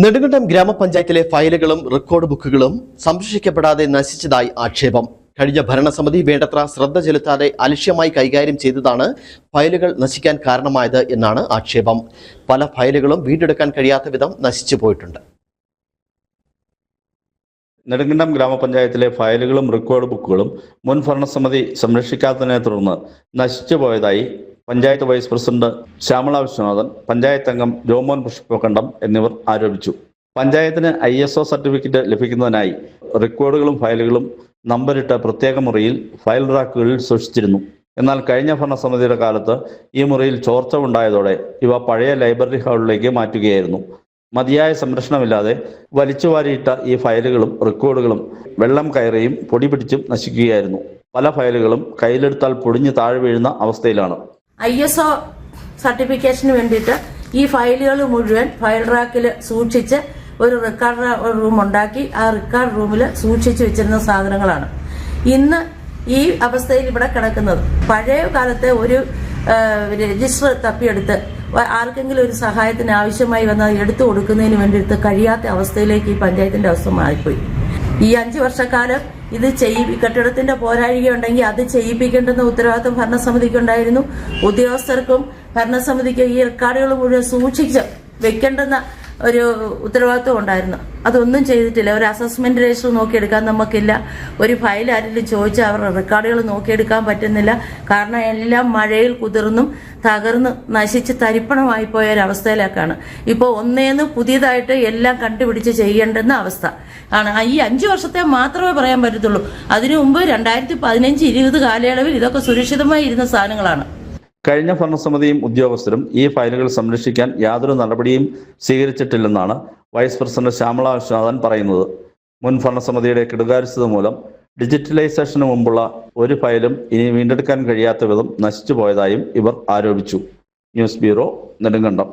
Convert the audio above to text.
നെടുങ്കണ്ടം ഗ്രാമപഞ്ചായത്തിലെ ഫയലുകളും റെക്കോർഡ് ബുക്കുകളും സംരക്ഷിക്കപ്പെടാതെ നശിച്ചതായി ആക്ഷേപം. കഴിഞ്ഞ ഭരണസമിതി വേണ്ടത്ര ശ്രദ്ധ ചെലുത്താതെ അലക്ഷ്യമായി കൈകാര്യം ചെയ്തതാണ് ഫയലുകൾ നശിക്കാൻ കാരണമായത് എന്നാണ് ആക്ഷേപം. പല ഫയലുകളും വീണ്ടെടുക്കാൻ കഴിയാത്ത വിധം നശിച്ചു പോയിട്ടുണ്ട്. നെടുങ്കണ്ടം ഗ്രാമപഞ്ചായത്തിലെ ഫയലുകളും റെക്കോർഡ് ബുക്കുകളും മുൻ ഭരണസമിതി സംരക്ഷിക്കാത്തതിനെ തുടർന്ന് നശിച്ചു പോയതായി പഞ്ചായത്ത് വൈസ് പ്രസിഡന്റ് ശ്യാമള വിശ്വനാഥൻ പഞ്ചായത്ത് അംഗം ജോമോൻ പുഷ്പകണ്ഠം എന്നിവർ ആരോപിച്ചു. പഞ്ചായത്തിന് ഐ എസ് ഒ സർട്ടിഫിക്കറ്റ് ലഭിക്കുന്നതിനായി റെക്കോർഡുകളും ഫയലുകളും നമ്പരിട്ട പ്രത്യേക മുറിയിൽ ഫയൽ റാക്കുകളിൽ സൂക്ഷിച്ചിരുന്നു. എന്നാൽ കഴിഞ്ഞ ഭരണസമിതിയുടെ കാലത്ത് ഈ മുറിയിൽ ചോർച്ച ഉണ്ടായതോടെ ഇവ പഴയ ലൈബ്രറി ഹാളിലേക്ക് മാറ്റുകയായിരുന്നു. മതിയായ സംരക്ഷണമില്ലാതെ വലിച്ചുവാരിയിട്ട ഈ ഫയലുകളും റെക്കോർഡുകളും വെള്ളം കയറിയും പൊടി പിടിച്ചും നശിക്കുകയായിരുന്നു. പല ഫയലുകളും കയ്യിലെടുത്താൽ പൊടിഞ്ഞു താഴെ വീഴുന്ന അവസ്ഥയിലാണ്. ഐ എസ് ഒ സർട്ടിഫിക്കേഷന് വേണ്ടിയിട്ട് ഈ ഫയലുകൾ മുഴുവൻ ഫയൽ റാക്കിൽ സൂക്ഷിച്ച് ഒരു റെക്കോർഡ് റൂം ഉണ്ടാക്കി. ആ റെക്കോർഡ് റൂമിൽ സൂക്ഷിച്ചു വെച്ചിരുന്ന സാധനങ്ങളാണ്. ഇന്ന് ഈ അവസ്ഥയിൽ ഇവിടെ കിടക്കുന്നത്. പഴയ കാലത്തെ ഒരു രജിസ്റ്റർ തപ്പിയെടുത്ത് ആർക്കെങ്കിലും ഒരു സഹായത്തിന് ആവശ്യമായി വന്നാൽ എടുത്തു കൊടുക്കുന്നതിന് വേണ്ടിയിട്ട് കഴിയാത്ത അവസ്ഥയിലേക്ക് ഈ പഞ്ചായത്തിന്റെ അവസ്ഥ മാറിപ്പോയി. ഈ അഞ്ചു വർഷക്കാലം ഇത് ചെയ്യി കെട്ടിടത്തിന്റെ പോരാഴിക ഉണ്ടെങ്കിൽ അത് ചെയ്യിപ്പിക്കേണ്ടെന്ന ഉത്തരവാദിത്വം ഭരണസമിതിക്കുണ്ടായിരുന്നു. ഉദ്യോഗസ്ഥർക്കും ഭരണസമിതിക്ക് ഈ റെക്കോർഡുകൾ മുഴുവൻ സൂക്ഷിച്ച് വെക്കേണ്ടുന്ന ഒരു ഉത്തരവാദിത്വം ഉണ്ടായിരുന്നു. അതൊന്നും ചെയ്തിട്ടില്ല. ഒരു അസസ്മെന്റ് രജിസ്റ്റർ നോക്കിയെടുക്കാൻ നമുക്കില്ല. ഒരു ഫയൽ ആരെങ്കിലും ചോദിച്ചാൽ അവരുടെ റെക്കോർഡുകൾ നോക്കിയെടുക്കാൻ പറ്റുന്നില്ല. കാരണം എല്ലാം മഴയിൽ കുതിർന്നും തകർന്ന് നശിച്ച് തരിപ്പണമായി പോയ ഒരു അവസ്ഥയിലേക്കാണ്. ഇപ്പോൾ ഒന്നേന്ന് പുതിയതായിട്ട് എല്ലാം കണ്ടുപിടിച്ച് ചെയ്യേണ്ടെന്ന അവസ്ഥ ആണ്. ഈ അഞ്ചു വർഷത്തെ മാത്രമേ പറയാൻ പറ്റത്തുള്ളൂ. അതിനു മുമ്പ് രണ്ടായിരത്തി പതിനഞ്ച് ഇരുപത് കാലയളവിൽ ഇതൊക്കെ സുരക്ഷിതമായി ഇരുന്ന സാധനങ്ങളാണ്. കഴിഞ്ഞ ഭരണസമിതിയും ഉദ്യോഗസ്ഥരും ഈ ഫയലുകൾ സംരക്ഷിക്കാൻ യാതൊരു നടപടിയും സ്വീകരിച്ചിട്ടില്ലെന്നാണ് വൈസ് പ്രസിഡന്റ് ശ്യാമള വിശ്വനാഥൻ പറയുന്നത്. മുൻ ഭരണസമിതിയുടെ കെടുകാര്യസ്ഥത മൂലം ഡിജിറ്റലൈസേഷന് മുമ്പുള്ള ഒരു ഫയലും ഇനി വീണ്ടെടുക്കാൻ കഴിയാത്ത വിധം നശിച്ചു പോയതായും ഇവർ ആരോപിച്ചു. News bureau Nedumkandam.